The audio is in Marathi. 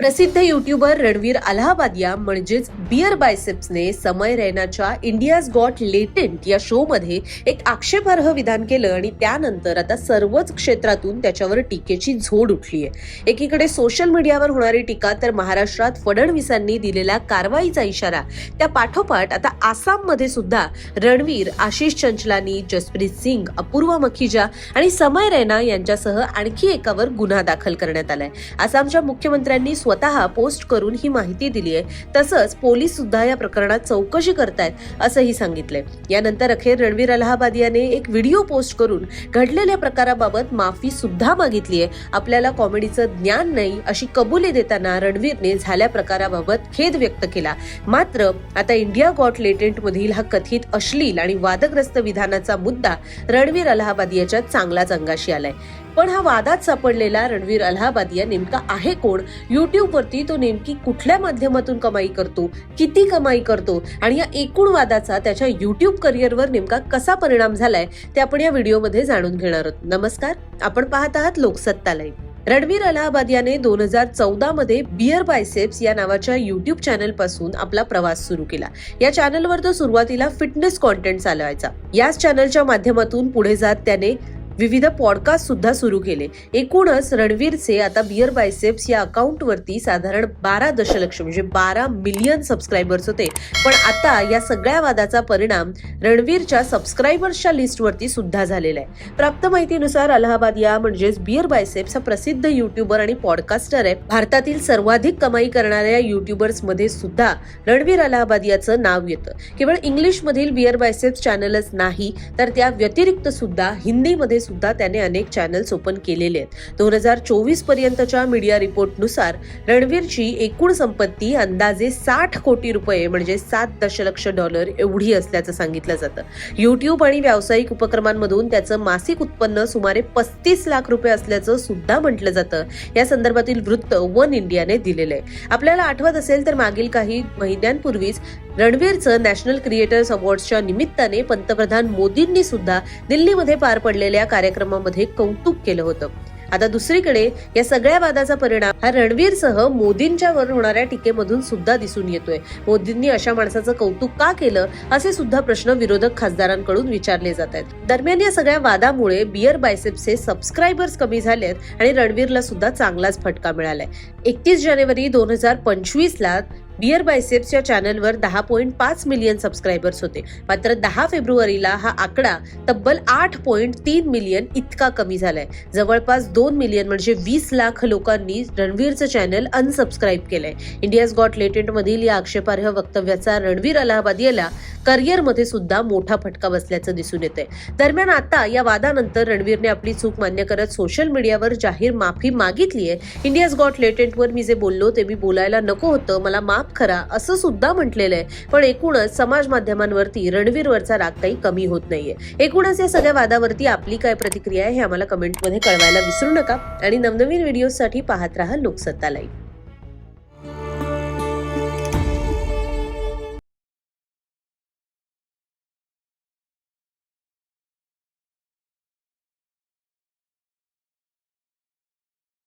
प्रसिद्ध युट्यूबर रणवीर अलाहाबादिया म्हणजेच बिअर बायसेप्सने समय रैनाच्या इंडियाज गॉट लेटेंट या शो मध्ये एक आक्षेपार्ह विधान केलं आणि त्यानंतर आता सर्वच क्षेत्रातून त्याच्यावर टीकेची झोड उठली आहे. एकीकडे सोशल मीडियावर होणारी टीका तर महाराष्ट्रात फडणवीसांनी दिलेल्या कारवाईचा इशारा त्या पाठोपाठ आता आसाममध्ये सुद्धा रणवीर आशिष चंचलानी जसप्रीत सिंग अपूर्वा मखिजा आणि समय रैना यांच्यासह आणखी एकावर गुन्हा दाखल करण्यात आलाय. आसामच्या मुख्यमंत्र्यांनी स्वतः पोस्ट करून ही माहिती दिली आहे. तसंच पोलीस सुद्धा या प्रकरणात चौकशी करतायत असंही सांगितलंय. यानंतर अखेर रणवीर अलाहाबाद याने एक व्हिडिओ पोस्ट करून घडलेल्या प्रकाराबाबत माफी सुद्धा मागितली आहे आपल्याला कॉमेडीचं ज्ञान नाही अशी कबुली देताना रणवीरने झाल्या प्रकाराबाबत खेद व्यक्त केला. मात्र आता इंडिया गॉट लेटेंट मधील हा कथित अश्लील आणि वादग्रस्त विधानाचा मुद्दा रणवीर अलाहाबाद याच्या चांगलाच अंगाशी आलाय. पण हा वादात सापडलेला रणवीर अलाहाबादिया नेमका आहे कोण? युट्यूब वरती तो नेमकी कुठल्या माध्यमातून कमाई करतो किती कमाई करतो आणि या एकूण वादाचा त्याच्या युट्यूब करिअरवर नेमका कसा परिणाम झालाय ते आपण या व्हिडिओमध्ये जाणून घेणार आहोत. नमस्कार आपण पाहत आहात लोकसत्ता लाईव्ह. रणवीर अलाहाबादियाने दोन हजार चौदा मध्ये बियर बायसेप्स या नावाच्या युट्यूब चॅनलपासून आपला प्रवास सुरू केला. या चॅनलवर तो सुरुवातीला फिटनेस कॉन्टेंट चालवायचा. याच चॅनलच्या माध्यमातून पुढे जात त्याने विविध पॉडकास्ट सुद्धा सुरू केले. एकूणच रणवीरचे आता बिअर बायसेप्स या अकाउंटवरती साधारण बारा दशलक्ष म्हणजे बारा मिलियन सबस्क्रायबर्स होते. पण आता या सगळ्या वादाचा परिणाम रणवीरच्या सबस्क्रायबर्सच्या लिस्टवरती सुद्धा झालेला आहे. प्राप्त माहितीनुसार अलाहाबाद या म्हणजेच बिअर बायसेप्स हा प्रसिद्ध युट्यूबर आणि पॉडकास्टर आहे. भारतातील सर्वाधिक कमाई करणाऱ्या युट्यूबर्समध्ये सुद्धा रणवीर अलाहाबाद याचं नाव येतं. केवळ इंग्लिश मधील बिअर बायसेप्स चॅनलच नाही तर त्या व्यतिरिक्त सुद्धा हिंदीमध्ये सुद्धा त्याने अनेक चॅनल्स ओपन केलेले आहेत. दोन हजार चोवीस पर्यंतच्या मीडिया रिपोर्टनुसार रणवीरची एकूण संपत्ती अंदाजे साठ कोटी रुपये म्हणजे सात दशलक्ष डॉलर एवढी असल्याचं सांगितलं जातं. युट्यूब आणि व्यावसायिक उपक्रमांमधून त्याचं मासिक उत्पन्न सुमारे पस्तीस लाख रुपये असल्याचं सुद्धा म्हटलं जातं. या संदर्भातील वृत्त वन इंडियाने दिलेलं आहे. आपल्याला आठवत असेल तर मागील काही महिन्यांपूर्वीच रणवीरचं नॅशनल क्रिएटर्स अवॉर्ड्सच्या निमित्ताने पंतप्रधान मोदींनी सुद्धा दिल्लीमध्ये पार पडलेल्या कार्यक्रमामध्ये कौतुक केलं होतं. आता दुसरीकडे या सगळ्या वादाचा परिणाम हा रणवीरसह मोदींच्या वर होणाऱ्या टीकेमधून सुद्धा दिसून येतोय. मोदींनी अशा माणसाचं कौतुक का केलं असे सुद्धा प्रश्न विरोधक खासदारांकडून विचारले जात आहेत. दरम्यान या सगळ्या वादामुळे बियर बायसेप्सचे सबस्क्रायबर्स कमी झालेत आणि रणवीरला सुद्धा चांगलाच फटका मिळालाय. एकतीस जानेवारी दोन हजार पंचवीस ला बिअर बायसेप्स या चॅनलवर दहा पॉईंट पाच मिलियन सबस्क्रायबर्स होते. मात्र दहा फेब्रुवारीला हा आकडा तब्बल आठ पॉईंट तीन मिलियन इतका कमी झालाय. जवळपास दोन मिलियन म्हणजे वीस लाख लोकांनी रणवीरचं चॅनल अनसबस्क्राईब केलंय. इंडियाज गॉट लेटेंट मधील या आक्षेपार्ह वक्तव्याचा रणवीर अलाहाबाद याला करिअरमध्ये सुद्धा मोठा फटका बसल्याचं दिसून येतंय. दरम्यान आता या वादानंतर रणवीरने आपली चूक मान्य करत सोशल मीडियावर जाहीर माफी मागितली आहे इंडियाज गॉट लेटेंटवर मी जे बोललो ते मी बोलायला नको होतं. मला माफ माफ करा असं सुद्धा म्हटलेलं आहे पण एकूणच समाज माध्यमांवरती रणवीरवरचा राग काही कमी होत नाहीये. एकूणच या सगळ्या वादावरती आपली काय प्रतिक्रिया आहे हे आम्हाला कमेंटमध्ये कळवायला विसरू नका. आणि नवनवीन व्हिडिओसाठी पाहत राहा लोकसत्ता लाईव्ह.